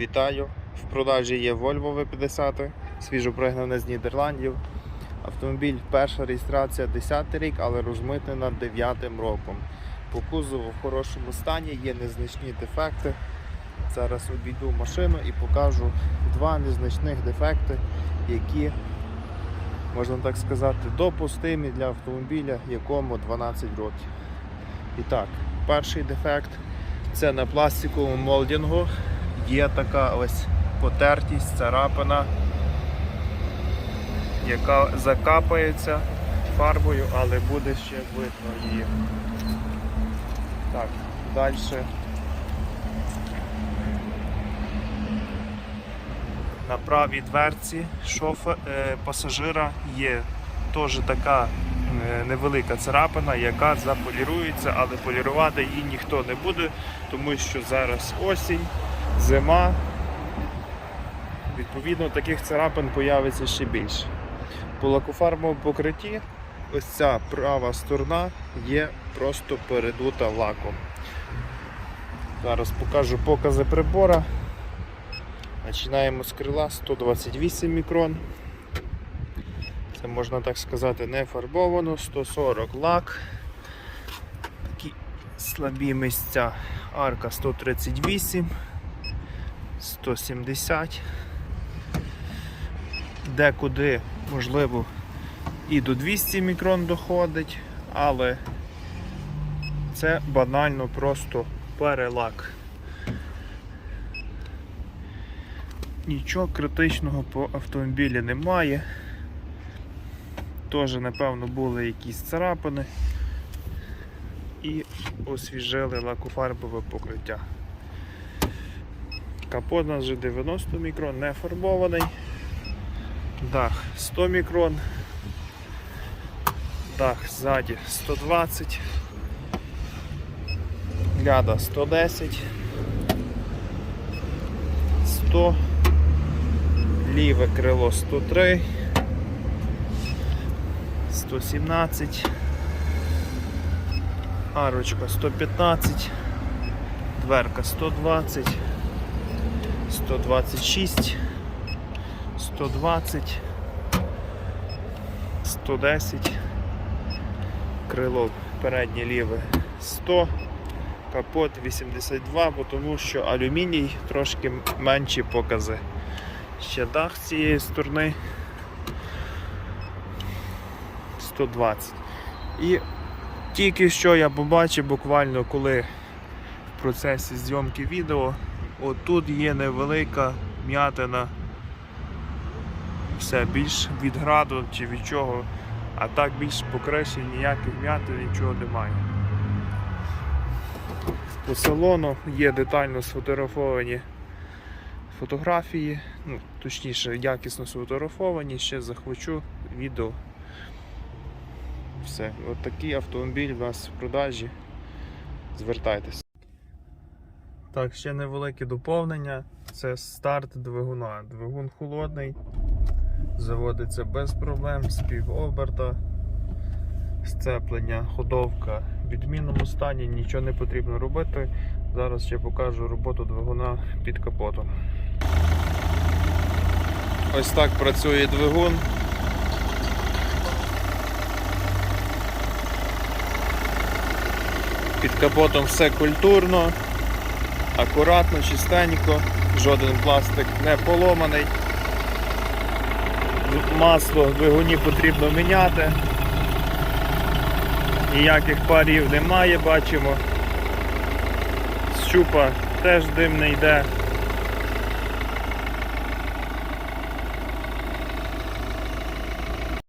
Вітаю! В продажі є Volvo V50, свіжопригнане з Нідерландів. Автомобіль перша реєстрація 10 рік, але розмитнена 9 роком. По кузову в хорошому стані, є незначні дефекти. Зараз обійду машину і покажу два незначних дефекти, які, можна так сказати, допустимі для автомобіля, якому 12 років. І так, перший дефект це на пластиковому молдингу. Є така ось потертість, царапина, яка закапається фарбою, але буде ще видно її. Так, далі. На правій дверці шофе, е, пасажира є теж така е, невелика царапина, яка заполірується, але полірувати її ніхто не буде, тому що зараз осінь, зима. Відповідно, таких царапин появиться ще більше. По лакофарбовому покритті ось ця права сторона є просто передута лаком. Зараз покажу покази прибора. Починаємо з крила 128 мікрон. Це можна так сказати не фарбовано, 140 лак. Такі слабі місця. Арка 138, 170. Декуди, можливо, і до 200 мікрон доходить, але це банально просто перелак. Нічого критичного по автомобілі немає. Теж, напевно, були якісь царапини і освіжили лакофарбове покриття. Капот у нас вже 90 мікрон, не фарбований. Дах 100 мікрон. Дах ззаді 120. Ляда 110. 100. Ліве крило 103. 117. Арочка 115. Дверка 120. 126. 120. 110. Крило переднє ліве 100. Капот 82, бо тому що алюміній трошки менші покази. Ще дах з цієї сторони 120. І тільки що я побачив буквально коли в процесі зйомки відео, отут є невелика м'ятина. Все, більш від граду чи від чого, а так більш по ніяких м'ятин, нічого немає. По салону є детально сфотографовані фотографії, ну, точніше, якісно сфотографовані, ще захвачу відео. Все, от такий автомобіль у нас в продажі. Звертайтеся. Так, ще невелике доповнення. Це старт двигуна. Двигун холодний, заводиться без проблем, з півоберта, сцеплення, ходовка в відмінному стані, нічого не потрібно робити. Зараз ще покажу роботу двигуна під капотом. Ось так працює двигун. Під капотом все культурно, акуратно, чистенько, жоден пластик не поломаний. Масло в двигуні потрібно міняти. Ніяких парів немає, бачимо. Щупа теж дим не йде.